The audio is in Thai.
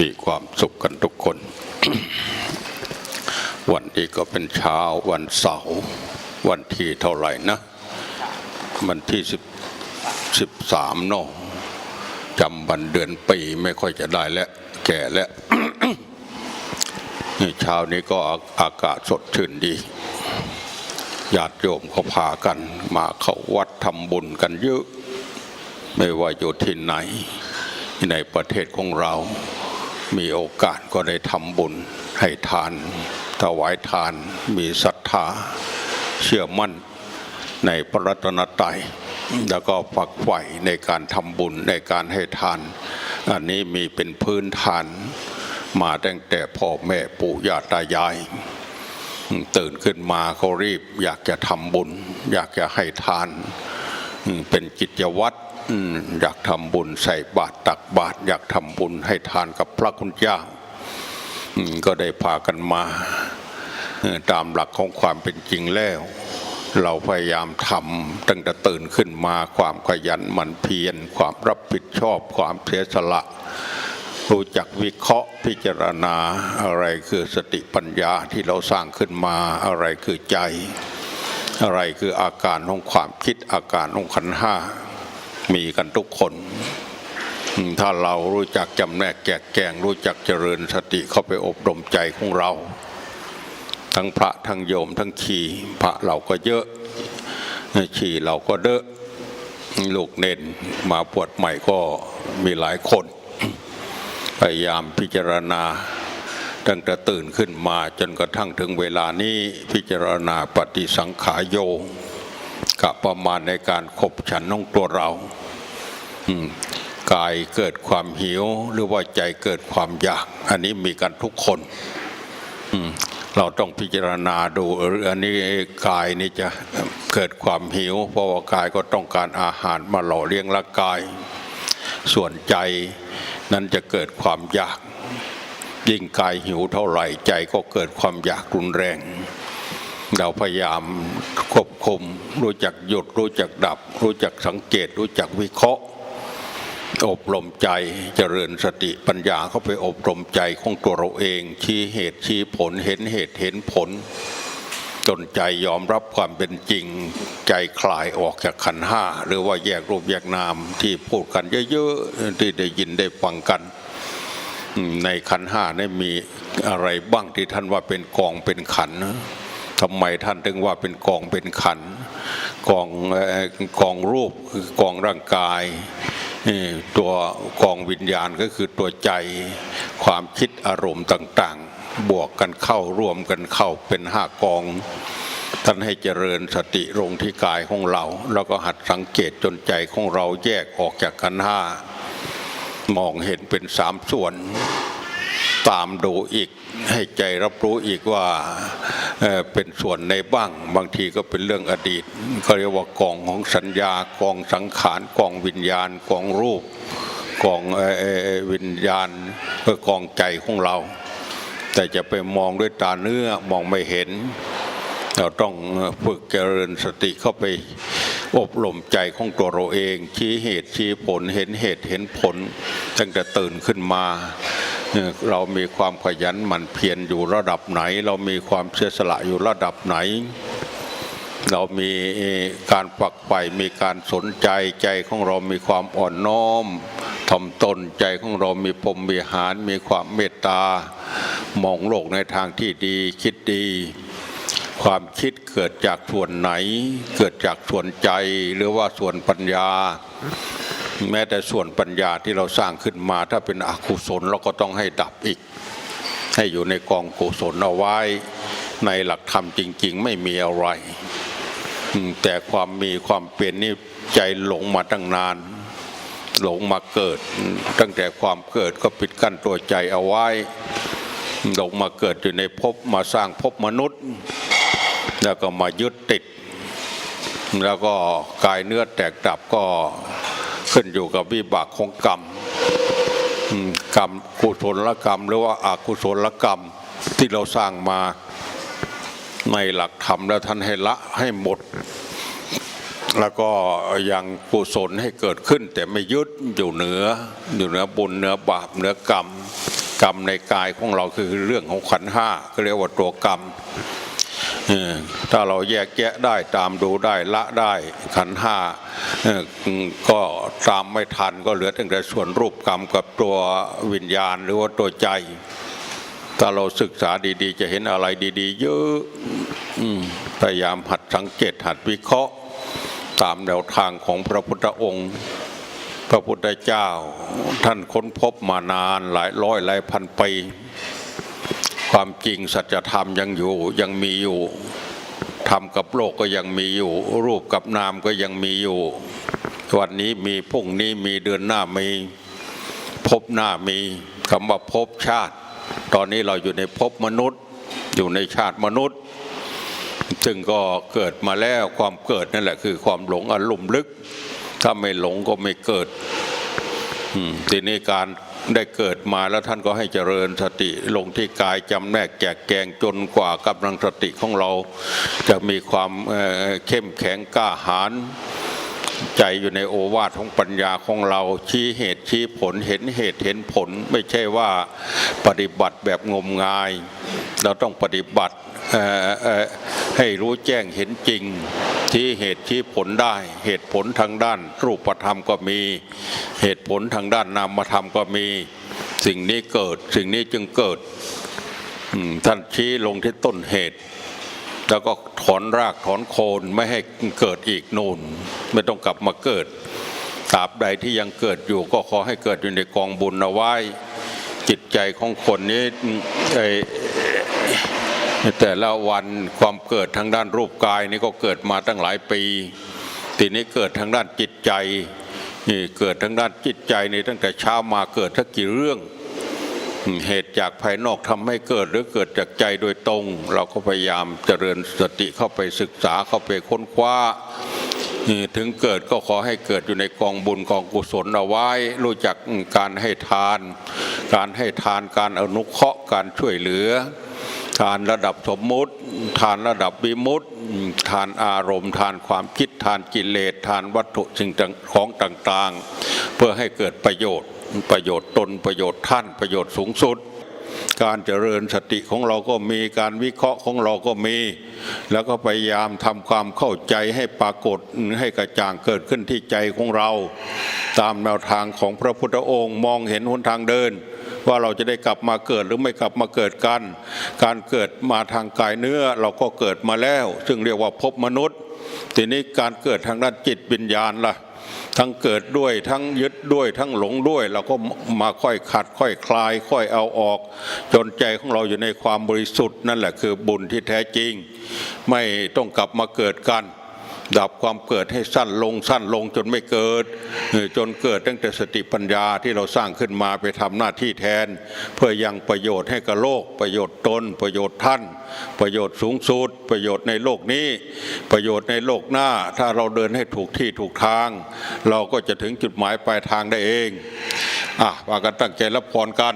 มีความสุขกันทุกคน วันนี้ก็เป็นเช้าวันเสาร์วันที่เท่าไหร่นะ วันที่สิบสิบสามเนาะจำวันเดือนปีไม่ค่อยจะได้แล้ว แก่แล้วนี่เช้านี้ก็อาอากาศสดชื่นดีญาติโยมเขาพากัน มาเข้าวัดทำบุญกันเยอะ ไม่ว่าอยู่ที่ไหนในประเทศของเรา มีโอกาสก็ได้ทำบุญให้ทานถวายทานมีศรัทธาเชื่อมั่นในพระรัตนตรัยแล้วก็ฝักใฝ่ในการทำบุญในการให้ทาน อันนี้มีเป็นพื้นฐานมาตั้งแต่พ่อแม่ปู่ย่าตายาย ตื่นขึ้นมาเขารีบอยากจะทำบุญ อยากจะให้ทาน เป็นกิจวัตร อยากทำบุญใส่บาตรตักบาตรอยากทำบุญให้ทานกับพระคุณเจ้ามก็ได้พากันมาตามหลักของความเป็นจริงแล้ว เราพยายามทำตั้งแต่ตื่นขึ้นมาความขยันหมั่นเพียรความรับผิดชอบความเสียสละรู้จักวิเคราะห์พิจารณาอะไรคือสติปัญญาที่เราสร้างขึ้นมาอะไรคือใจ อะไรคืออาการของความคิดอาการของขันห้า มีกันทุกคน ถ้าเรารู้จักจำแนกแกะแกงรู้จักเจริญสติเข้าไปอบรมใจของเรา ทั้งพระทั้งโยมทั้งขี่พระเราก็เยอะขี่เราก็เดอะลูกเน้นมาปวดใหม่ก็มีหลายคน พยายามพิจารณาตั้งแต่ตื่นขึ้นมาจนกระทั่งถึงเวลานี้พิจารณาปฏิสังขารโย กับประมาณในการขบฉันของตัวเรากายเกิดความหิวหรือว่าใจเกิดความอยาก อันนี้มีกันทุกคนเราต้องพิจารณาดูเอออันนี้กายนี่จะเกิดความหิว เพราะว่ากายก็ต้องการอาหารมาหล่อเลี้ยงร่างกาย ส่วนใจนั้นจะเกิดความอยาก ยิ่งกายหิวเท่าไหร่ใจก็เกิดความอยากรุนแรง เราพยายามค คม รู้จักหยุดรู้จักดับ รู้จักสังเกต รู้จักวิเคราะห์ อบรมใจเจริญสติปัญญาเข้าไปอบรมใจของตัวเราเอง ชี้เหตุชี้ผลเห็นเหตุเห็นผลจนใจยอมรับความเป็นจริง ใจคลายออกจากขันห้า หรือว่าแยกรูปแยกนามที่พูดกันเยอะๆที่ได้ยินได้ฟังกัน ในขันห้าได้มีอะไรบ้างที่ท่านว่าเป็นกองเป็นขันธ์ ทำไมท่านถึงว่าเป็นกองเป็นขันกองเอ่อกองรูปคือกองร่างกายนี่ตัวกองวิญญาณก็คือตัวใจความคิดอารมณ์ต่าง ๆ บวกกันเข้ารวมกันเข้าเป็นห้ากอง ท่านให้เจริญสติลงที่กายของเรา แล้วก็หัดสังเกตจนใจของเราแยกออกจากขันห้ามองเห็นเป็นสามส่วน ตามดูอีก ให้ใจรับรู้อีกว่าเเป็นส่วนในบ้าง บางทีก็เป็นเรื่องอดีตเขาเรียกว่ากองของสัญญากองสังขารกองวิญญาณกองรูปกองเอ่อวิญญาณก็กองใจของเรา แต่จะไปมองด้วยตาเนื้อมองไม่เห็น เราต้องฝึกเจริญสติเข้าไปอบรมใจของตัวเราเองชี้เหตุชี้ผลเห็นเหตุเห็นผลตั้งแต่ตื่นขึ้นมา เรามีความขยันหมั่นเพียรอยู่ระดับไหน เรามีความเสียสละอยู่ระดับไหน เรามีการฝักใฝ่มีการสนใจใจของเรามีความอ่อนน้อมถ่อมตนใจของเรามีพรมวิหารมีความเมตตามองโลกในทางที่ดีคิดดีความคิดเกิดจากส่วนไหน เกิดจากส่วนใจหรือว่าส่วนปัญญา แม้แต่ส่วนปัญญาที่เราสร้างขึ้นมา ถ้าเป็นอกุศลเราก็ต้องให้ดับอีก ให้อยู่ในกองกุศลเอาไว้ในหลักธรรมจริง ๆ ไม่มีอะไร แต่ความมีความเป็นนี่ใจหลงมาตั้งนาน หลงมาเกิด ตั้งแต่ความเกิดก็ปิดกั้นตัวใจเอาไว้หลงมาเกิดอยู่ในภพมาสร้างภพมนุษย์ แล้วก็มายึดติด แล้วก็กายเนื้อแตกดับก็ ขึ้นอยู่กับวิบากของกรรมกรรมกุศลกรรม หรือว่าอากุศลกรรมที่เราสร้างมาในหลักธรรมแล้วท่านให้ละให้หมด แล้วก็ยังกุศลให้เกิดขึ้น แต่ไม่ยึดอยู่เหนือ อยู่เหนือบุญเหนือบาปเหนือกรรม กรรมในกายของเราคือเรื่องของขันธ์ห้าก็เรียกว่าตัวกรรม ถ้าเราแยกแยะได้ตามดูได้ละได้ขันห้าก็ตามไม่ทันก็เหลือตั้งแต่ส่วนรูปกรรมกับตัววิญญาณหรือว่าตัวใจถ้าเราศึกษาดีๆ จะเห็นอะไรดี ๆ เยอะพยายามหัดสังเกตหัดวิเคราะห์ ตามแนวทางของพระพุทธองค์ พระพุทธเจ้า ท่านค้นพบมานานหลายร้อยหลายพันปี ความจริงสัจธรรมยังอยู่ยังมีอยู่ธรรมกับโลกก็ยังมีอยู่ รูปกับนามก็ยังมีอยู่ วันนี้มีพรุ่งนี้มีเดือนหน้ามีพบหน้ามีคำว่าพบชาติ ตอนนี้เราอยู่ในภพมนุษย์ อยู่ในชาติมนุษย์ ซึ่งก็เกิดมาแล้วความเกิดนั่นแหละคือความหลงอารมณ์ลึก ถ้าไม่หลงก็ไม่เกิดทีนี้การ ได้เกิดมาแล้วท่านก็ให้เจริญสติลงที่กายจำแนกแจกแกงจนกว่ากำลังสติของเรา จะมีความเเข้มแข็งกล้าหาญใจอยู่ในโอวาทของปัญญาของเราชี้เหตุชี้ผลเห็นเหตุเห็นผล ไม่ใช่ว่าปฏิบัติแบบงมงาย เราต้องปฏิบัติให้รู้แจ้งเห็นจริง ที่เหตุชี้ผลได้ เหตุผลทางด้านรูปธรรมก็มี เหตุผลทางด้านนามธรรมก็มี สิ่งนี้เกิด สิ่งนี้จึงเกิดท่านชี้ลงที่ต้นเหตุ แล้วก็ถอนรากถอนโคนไม่ให้เกิดอีกนูนไม่ต้องกลับมาเกิดตราบใดที่ยังเกิดอยู่ก็ขอให้เกิดอยู่ในกองบุญเอาไว้จิตใจของคนนี้ แต่ละวันความเกิดทางด้านรูปกายนี่ก็เกิดมาตั้งหลายปีทีนี้เกิดทางด้านจิตใจนี่เกิดทางด้านจิตใจนี่ตั้งแต่เช้ามาเกิดทักกี่เรื่อง เหตุจากภายนอกทำให้เกิดหรือเกิดจากใจโดยตรง เราก็พยายามเจริญสติเข้าไปศึกษาเข้าไปค้นคว้าถึงเกิดก็ขอให้เกิดอยู่ในกองบุญกองกุศลเอาไว้ รู้จักการให้ทาน การให้ทานการอนุเคราะห์การช่วยเหลือ ทานระดับสมมุติ ทานระดับวิมุตติทานอารมณ์ ทานความคิดทานกิเลสทานวัตถุสิ่งของต่างๆ เพื่อให้เกิดประโยชน์ ประโยชน์ตนประโยชน์ท่านประโยชน์สูงสุด การเจริญสติของเราก็มีการวิเคราะห์ของเราก็มี แล้วก็พยายามทำความเข้าใจให้ปรากฏให้กระจ่างเกิดขึ้นที่ใจของเรา ตามแนวทางของพระพุทธองค์มองเห็นหนทางเดิน ว่าเราจะได้กลับมาเกิดหรือไม่กลับมาเกิดกัน การเกิดมาทางกายเนื้อเราก็เกิดมาแล้ว ซึ่งเรียกว่าภพมนุษย์ ทีนี้การเกิดทางด้านจิตวิญญาณล่ะทั้งเกิดด้วยทั้งยึดด้วยทั้งหลงด้วย เราก็มาค่อยขัดค่อยคลาย ค่อยเอาออก จนใจของเราอยู่ในความบริสุทธิ์นั่นแหละคือบุญที่แท้จริง ไม่ต้องกลับมาเกิดกัน ดับความเกิดให้สั้นลงสั้นลงจนไม่เกิด จนเกิดตั้งแต่สติปัญญาที่เราสร้างขึ้นมาไปทำหน้าที่แทน เพื่อยังประโยชน์ให้กับโลก ประโยชน์ตน ประโยชน์ท่าน ประโยชน์สูงสุด ประโยชน์ในโลกนี้ ประโยชน์ในโลกหน้า ถ้าเราเดินให้ถูกที่ถูกทาง เราก็จะถึงจุดหมายปลายทางได้เองอะว่ากันตั้งใจรับพรกัน